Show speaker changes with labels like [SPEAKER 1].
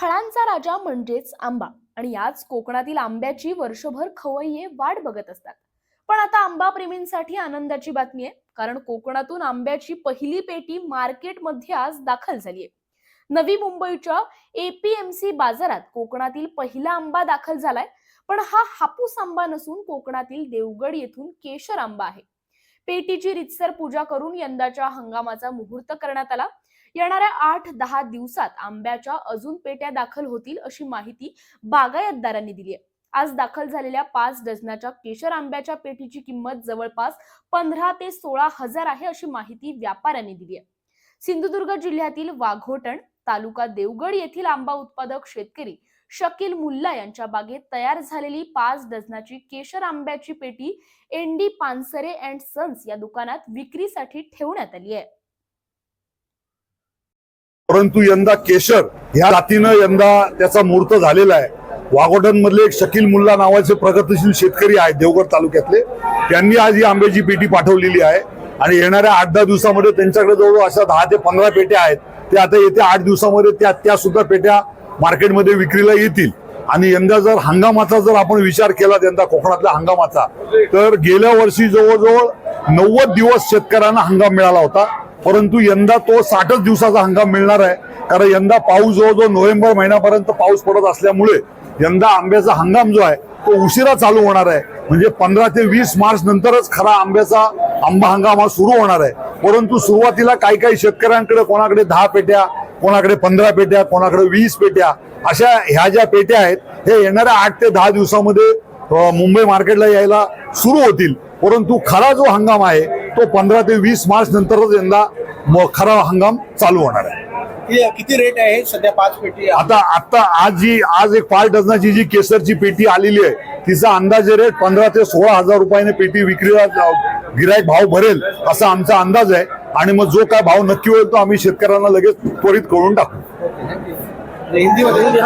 [SPEAKER 1] फळांचा राजा म्हणजेच आंबा. आणि याच कोकणातील आंब्याची वर्षभर खवय्ये वाट बघत असतात. पण आता आंबा प्रेमींसाठी आनंदाची बातमी आहे. कारण कोकणातून आंब्याची पहिली पेटी मार्केटमध्ये आज दाखल झाली आहे नवी मुंबईच्या एपीएमसी बाजारात कोकणातील पहिला आंबा दाखल झालाय. पण हा हापूस आंबा नसून कोकणातील देवगड येथून केशर आंबा आहे. पेटीची रितसर पूजा करून यंदाच्या हंगामाचा मुहूर्त करण्यात आला. येणाऱ्या आठ दहा दिवसात आंब्याच्या अजून पेट्या दाखल होतील अशी माहिती बागायतदारांनी दिली आहे. आज दाखल झालेल्या पाच डझनाच्या केशर आंब्याच्या पेटीची किंमत जवळपास पंधरा ते सोळा हजार आहे अशी माहिती व्यापाऱ्यांनी दिली आहे. सिंधुदुर्ग जिल्ह्यातील वाघोटण तालुका देवगड येथील आंबा उत्पादक शेतकरी शकील मुल्ला यांच्या बागेत तयार झालेली पाच डझनाची केशर आंब्याची पेटी एनडी पानसरे अँड सन्स या दुकानात विक्रीसाठी ठेवण्यात आली आहे.
[SPEAKER 2] परंतु यंदा केशर ह्या जातीनं यंदा त्याचा मुहूर्त झालेला आहे. वाघोटनमधले एक शकील मुल्ला नावाचे प्रगतशील शेतकरी आहेत देवगड तालुक्यातले. त्यांनी आज ही आंब्याची पेटी पाठवलेली आहे. आणि येणाऱ्या आठ दहा दिवसामध्ये त्यांच्याकडे जवळ अशा दहा ते पंधरा पेट्या आहेत. ते आता येत्या आठ दिवसामध्ये त्या त्या सुद्धा पेट्या मार्केटमध्ये विक्रीला येतील. आणि यंदा जर हंगामाचा जर आपण विचार केला यंदा कोकणातल्या हंगामाचा तर गेल्या वर्षी जवळजवळ नव्वद दिवस शेतकऱ्यांना हंगाम मिळाला होता. परंतु यंदा तो साठच दिवसाचा हंगाम मिळणार आहे. कारण यंदा पाऊस जवळजवळ नोव्हेंबर महिन्यापर्यंत पाऊस पडत असल्यामुळे यंदा आंब्याचा हंगाम जो आहे तो उशिरा चालू होणार आहे. म्हणजे पंधरा ते वीस मार्च नंतरच खरा आंब्याचा आंबा हंगाम हा सुरू होणार आहे. परंतु सुरुवातीला काही काही शेतकऱ्यांकडे कोणाकडे दहा पेट्या कोणाकडे पंधरा पेट्या कोणाकडे वीस पेट्या अशा ह्या ज्या पेट्या आहेत हे येणाऱ्या आठ ते दहा दिवसामध्ये मुंबई मार्केटला यायला सुरू होतील. परंतु खरा जो हंगाम आहे तो पंधरा ते वीस मार्च नंतरच यंदा खरा हंगाम चालू होणार आहे.
[SPEAKER 3] किती रेट आहे? सध्या पाच पेटी.
[SPEAKER 2] आता आता आज जी आज एक पाच डझनाची जी केसरची पेटी आलेली आहे तिचा अंदाजे रेट पंधरा ते सोळा हजार रुपयाने पेटी विक्रीला गिरायक भाव भरेल असा आमचा अंदाज आहे. आणि मग जो काय भाव नक्की होईल तो आम्ही शेतकऱ्यांना लगेच त्वरित कळून टाकू.
[SPEAKER 3] हिंदीमध्ये